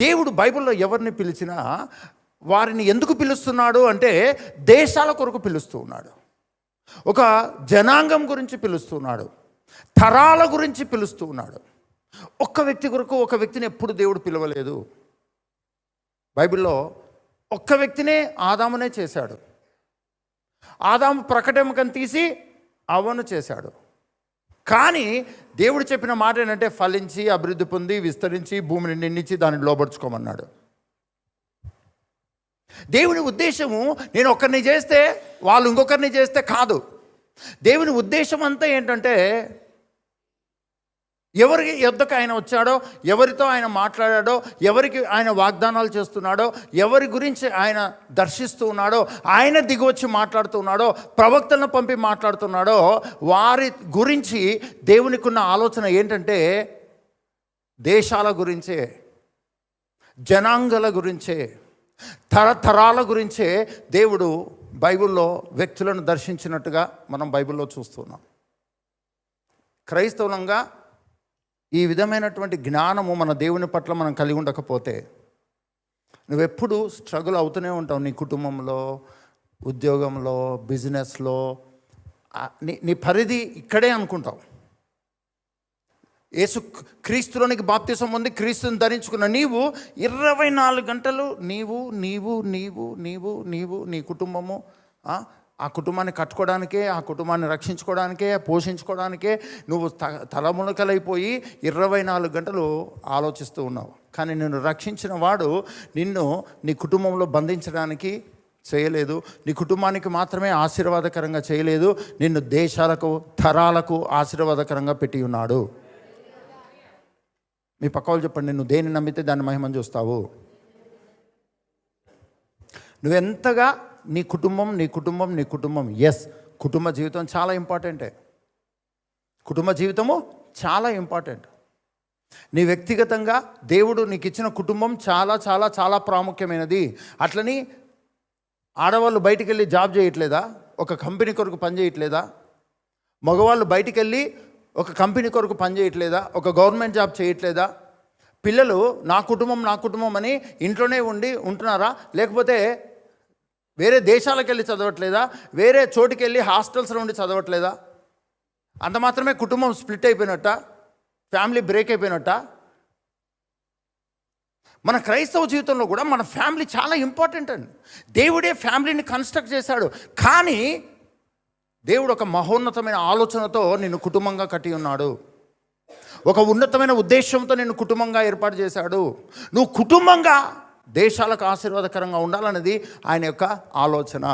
దేవుడు బైబిల్లో ఎవరిని పిలిచినా వారిని ఎందుకు పిలుస్తున్నాడు అంటే దేశాల కొరకు పిలుస్తూ ఉన్నాడు. ఒక జనాంగం గురించి పిలుస్తున్నాడు తరాల గురించి పిలుస్తూ ఉన్నాడు. ఒక్క వ్యక్తి కొరకు ఒక వ్యక్తిని ఎప్పుడు దేవుడు పిలవలేదు. బైబిల్లో ఒక్క వ్యక్తినే ఆదామునే చేశాడు. ఆదాము ప్రకటమకం తీసి అవను చేశాడు. కానీ దేవుడు చెప్పిన మాట ఏంటంటే ఫలించి అభివృద్ధి పొంది విస్తరించి భూమిని నిండించి దాన్ని లోపరుచుకోమన్నాడు దేవుని ఉద్దేశము నేను ఒకరిని చేస్తే వాళ్ళు ఇంకొకరిని చేస్తే కాదు. దేవుని ఉద్దేశం అంతా ఏంటంటే ఎవరి యొద్దకు ఆయన వచ్చాడో ఎవరితో ఆయన మాట్లాడాడో ఎవరికి ఆయన వాగ్దానాలు చేస్తున్నాడో ఎవరి గురించి ఆయన దర్శిస్తూ ఉన్నాడో ఆయన దిగివచ్చి మాట్లాడుతున్నాడో ప్రవక్తలను పంపి మాట్లాడుతున్నాడో వారి గురించి దేవునికి ఉన్న ఆలోచన ఏంటంటే దేశాల గురించే జనాంగాల గురించే తరతరాల గురించే దేవుడు బైబిల్లో వ్యక్తులను దర్శించినట్టుగా మనం బైబిల్లో చూస్తున్నాం క్రైస్తవులంగా ఈ విధమైనటువంటి జ్ఞానము మన దేవుని పట్ల మనం కలిగి ఉండకపోతే నువ్వెప్పుడు స్ట్రగుల్ అవుతూనే ఉంటావు నీ కుటుంబంలో ఉద్యోగంలో బిజినెస్లో నీ నీ పరిధి ఇక్కడే అనుకుంటావు. యేసు క్రీస్తులోనికి బాప్తిసం ఉంది క్రీస్తుని ధరించుకున్న నీవు ఇరవై నాలుగు గంటలు నీవు నీవు నీవు నీవు నీవు నీ కుటుంబము ఆ, కుటుంబాన్ని కట్టుకోవడానికే ఆ కుటుంబాన్ని రక్షించుకోవడానికే పోషించుకోవడానికే నువ్వు త తలమునకలైపోయి ఇరవై నాలుగు గంటలు ఆలోచిస్తూ ఉన్నావు. కానీ నిన్ను రక్షించిన వాడు నిన్ను నీ కుటుంబంలో బంధించడానికి చేయలేదు. నీ కుటుంబానికి మాత్రమే ఆశీర్వాదకరంగా చేయలేదు. నిన్ను దేశాలకు తరాలకు ఆశీర్వాదకరంగా పెట్టి ఉన్నాడు. మీ పక్క వాళ్ళు చెప్పండి నువ్వు దేన్ని నమ్మితే దాన్ని మహిమని చూస్తావు? నువ్వెంతగా నీ కుటుంబం నీ కుటుంబం నీ కుటుంబం. ఎస్ కుటుంబ జీవితం చాలా ఇంపార్టెంటే కుటుంబ జీవితము చాలా ఇంపార్టెంట్ నీ వ్యక్తిగతంగా దేవుడు నీకు ఇచ్చిన కుటుంబం చాలా చాలా చాలా ప్రాముఖ్యమైనది. అట్లని ఆడవాళ్ళు బయటికి వెళ్ళి జాబ్ చేయట్లేదా? ఒక కంపెనీ కొరకు పని చేయట్లేదా? మగవాళ్ళు బయటికి వెళ్ళి ఒక కంపెనీ కొరకు పనిచేయట్లేదా ఒక గవర్నమెంట్ జాబ్ చేయట్లేదా? పిల్లలు నా కుటుంబం నా కుటుంబం అని ఇంట్లోనే ఉండి ఉంటున్నారా? లేకపోతే వేరే దేశాలకు వెళ్ళి చదవట్లేదా? వేరే చోటుకి వెళ్ళి హాస్టల్స్లో ఉండి చదవట్లేదా? అంత మాత్రమే కుటుంబం స్ప్లిట్ అయిపోయినట్ట? ఫ్యామిలీ బ్రేక్ అయిపోయినట్ట? మన క్రైస్తవ జీవితంలో కూడా మన ఫ్యామిలీ చాలా ఇంపార్టెంట్ అండి. దేవుడే ఫ్యామిలీని కన్స్ట్రక్ట్ చేశాడు. కానీ దేవుడు ఒక మహోన్నతమైన ఆలోచనతో నిన్ను కుటుంబంగా కట్టి ఉన్నాడు. ఒక ఉన్నతమైన ఉద్దేశంతో నిన్ను కుటుంబంగా ఏర్పాటు చేశాడు. నువ్వు కుటుంబంగా దేశాలకు ఆశీర్వాదకరంగా ఉండాలన్నది ఆయన యొక్క ఆలోచన.